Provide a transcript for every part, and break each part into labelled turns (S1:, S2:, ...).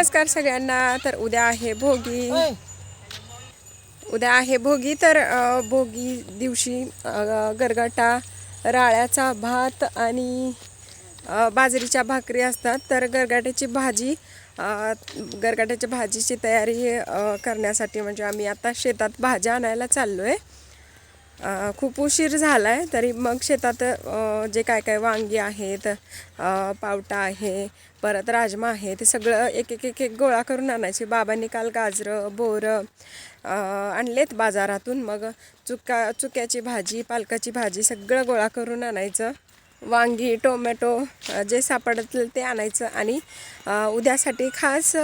S1: नमस्कार सगळ्यांना. तर उद्या आहे भोगी. उद्या आहे भोगी तर भोगी दिवशी गरगाटा राळ्याचा भात आणि बाजरीच्या भाकरी असतात. तर गरगाट्याची भाजी गरगाट्याच्या भाजीची तयारी करण्यासाठी म्हणजे आम्ही आता शेतात भाज्या आणायला चाललो आहे खूप उशीर झाला आहे तरी मग शेतात जे काय काय वांगी आहेत पावटा आहे परत राजमा आहे ते सगळं एक एक एक एक गोळा करून आणायचे. बाबांनी काल गाजरं बोरं आणलेत बाजारातून. मग चुका चुक्याची भाजी पालकाची भाजी सगळं गोळा करून आणायचं. वांगी टोमॅटो जे सापडतील ते आणायचं आणि उद्यासाठी खास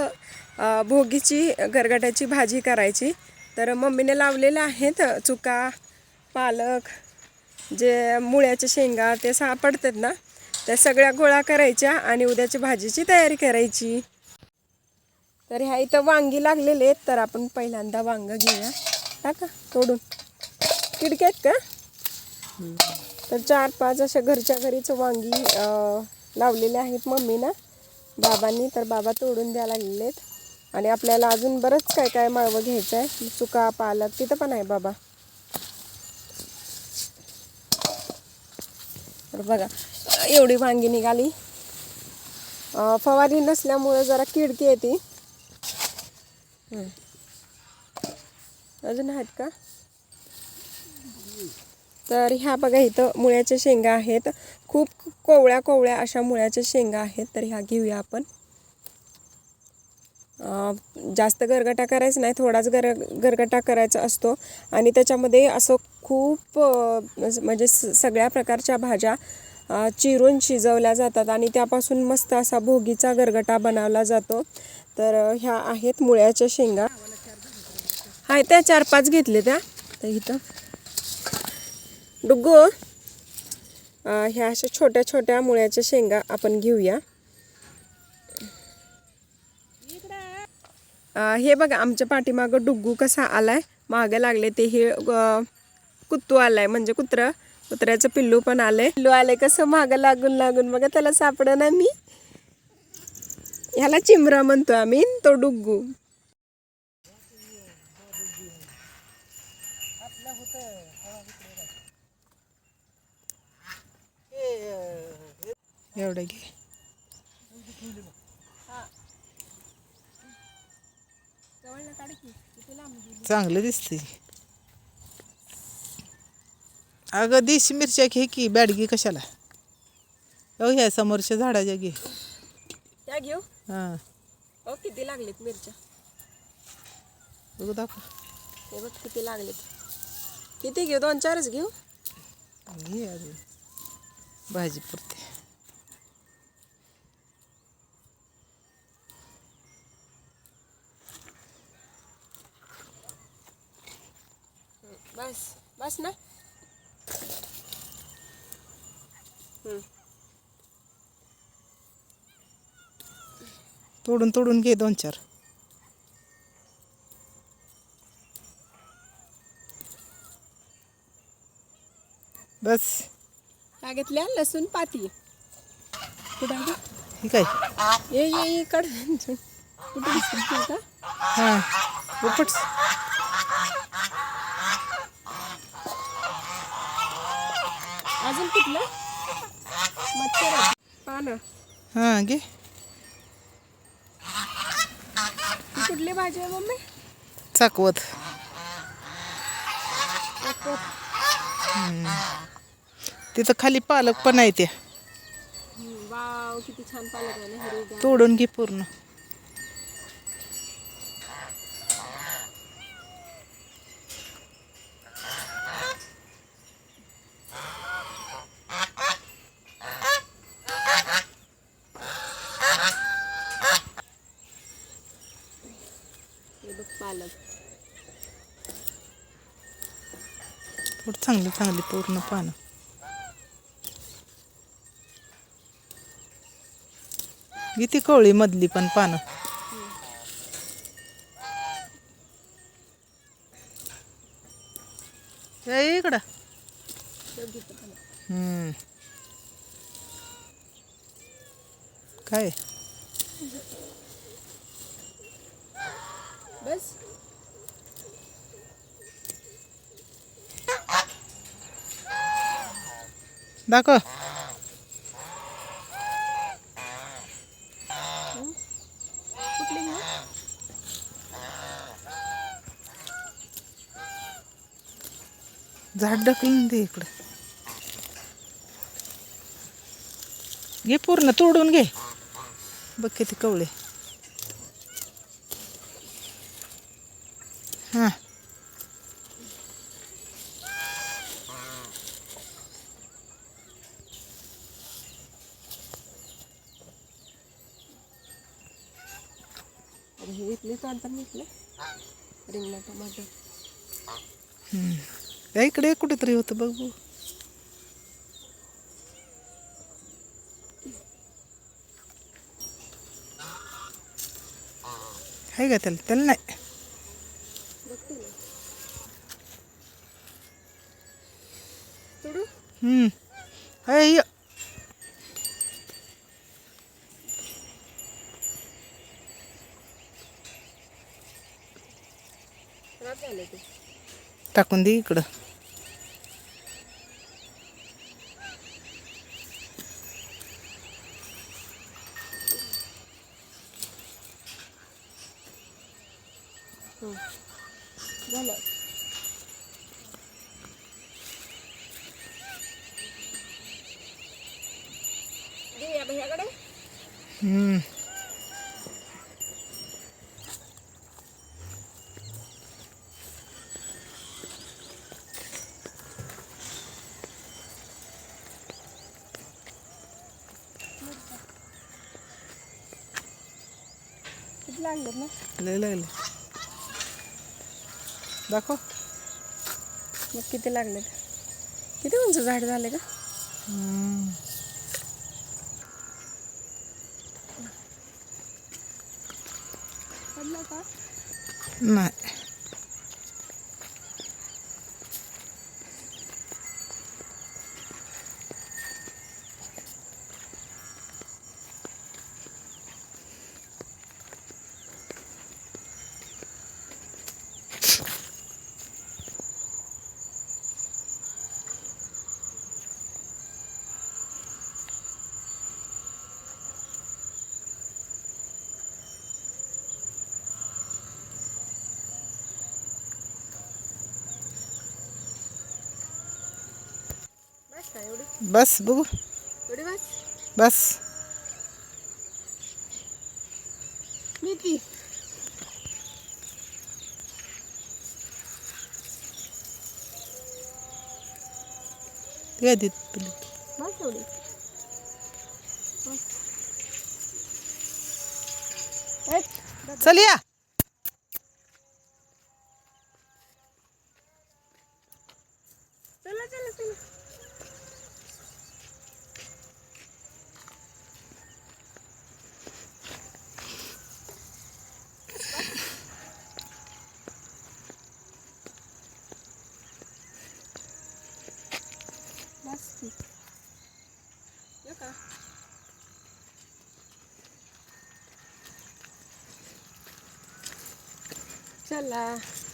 S1: भोगीची गरगट्याची भाजी करायची. तर मम्मीने लावलेल्या आहेत चुका पालक जे मुळ्याच्या शेंगा ते सापडतात ना त्या सगळ्या गोळा करायच्या आणि उद्याच्या भाजीची तयारी करायची. तर ह्या इथं वांगी लागलेले आहेत तर आपण पहिल्यांदा वांग घेऊया. टाका तोडून. किडक्या आहेत का? तर चार पाच अशा घरच्या घरीच वांगी लावलेल्या लावलेले आहेत मम्मीनं. बाबांनी तर बाबा तोडून द्यायला लागलेले आहेत. आणि आपल्याला अजून बरंच काय काय माळवं घ्यायचं आहे चुका पालक तिथं पण आहे बाबा. तर बघा एवढी वांगी निघाली. फवारी नसल्यामुळं जरा किडकी येते अजून आहेत का? तर ह्या बघा इथं मुळ्याच्या शेंगा आहेत. खूप कोवळ्या कोवळ्या अशा मुळ्याच्या शेंगा आहेत. तर ह्या घेऊया आपण. जास्त गरगटा करायचा नाही थोडाच गर गरगटा करायचा असतो. आणि त्याच्यामध्ये असं खूप म्हणजे स- सगळ्या प्रकारच्या भाज्या चिरून शिजवल्या जातात आणि त्यापासून मस्त असा भोगीचा गरगटा बनवला जातो. तर ह्या आहेत मुळ्याच्या शेंगा. हाय त्या चार पाच घेतले त्या. तर इथं. डुग्गो ह्या अशा छोट्या छोट्या मुळ्याच्या शेंगा आपण घेऊया. हे बघा आमच्या पाठीमागं डुग्गू कसा आलाय? मागे लागले ते हे कुत्तू आलाय. म्हणजे कुत्र. कुत्र्याचं पिल्लू पण आलंय. पिल्लू आलंय कसं? मागं लागून लागून. बघा त्याला सापडं ना मी. ह्याला चिमरा म्हणतो आम्ही. तो डुग्गू.
S2: एवढं घे. चांगलं दिसते अगं देशी मिरच्या घे की बॅडगी कशाला? हो ह्या समोरच्या झाडाच्या घे.
S1: त्या घेऊ?
S2: हाँ.
S1: हो किती लागलेत मिरच्या?
S2: बघू दाखव.
S1: हे बघ किती लागलेत. किती घेऊ? दोन चारच घेऊ?
S2: घे अजून. भाजी पुरते.
S1: बस बस ना.
S2: तोडून तोडून घे दोन चार. बस.
S1: घेतल्या लसूण पाती. कुठं?
S2: ही काय?
S1: ये ये ये कड कुठे का?
S2: हां. उपट
S1: अजून कुठलं मच्छर. पानं.
S2: हां
S1: कुठली भाजी आहे मम्मी?
S2: चाकवत. तिथं खाली पालक पण आहे
S1: हम्म, वाव किती छान पालक आहे ना हिरवीगार.
S2: तोडून घे पूर्ण.
S1: बघ पालक.
S2: पूर्ण चांगली चांगली पूर्ण पानं. किती कोळी मधली पण पानं. इकडं. हम्म. काय?
S1: बस.
S2: दाखव. झाड ढकलून दे इकडं. घे पूर्ण तोडून घे. बघ किती कवळे हां
S1: अरे हे इथले तोडताना इथले रिंगला टमाटर.
S2: इकडे कुठेतरी होतं बघ बघ. आहे का त्याला त्याला नाही
S1: बघते ना तोडू
S2: हम्म. आहे य.
S1: खराब झाले ते
S2: टाकून दे इकडं हम्म.
S1: लागलेत ना?
S2: लय लागले. दाखव.
S1: मग किती लागलेत किती उंच झाड झाले का
S2: हम्म.
S1: पडलं का?
S2: नाही.
S1: बस
S2: बघू.
S1: बस.
S2: बस.
S1: मेथी
S2: ते. देत तुला.
S1: बस एवढी. बस. ए,
S2: चल या.
S1: चला चला चला. बस की. का चला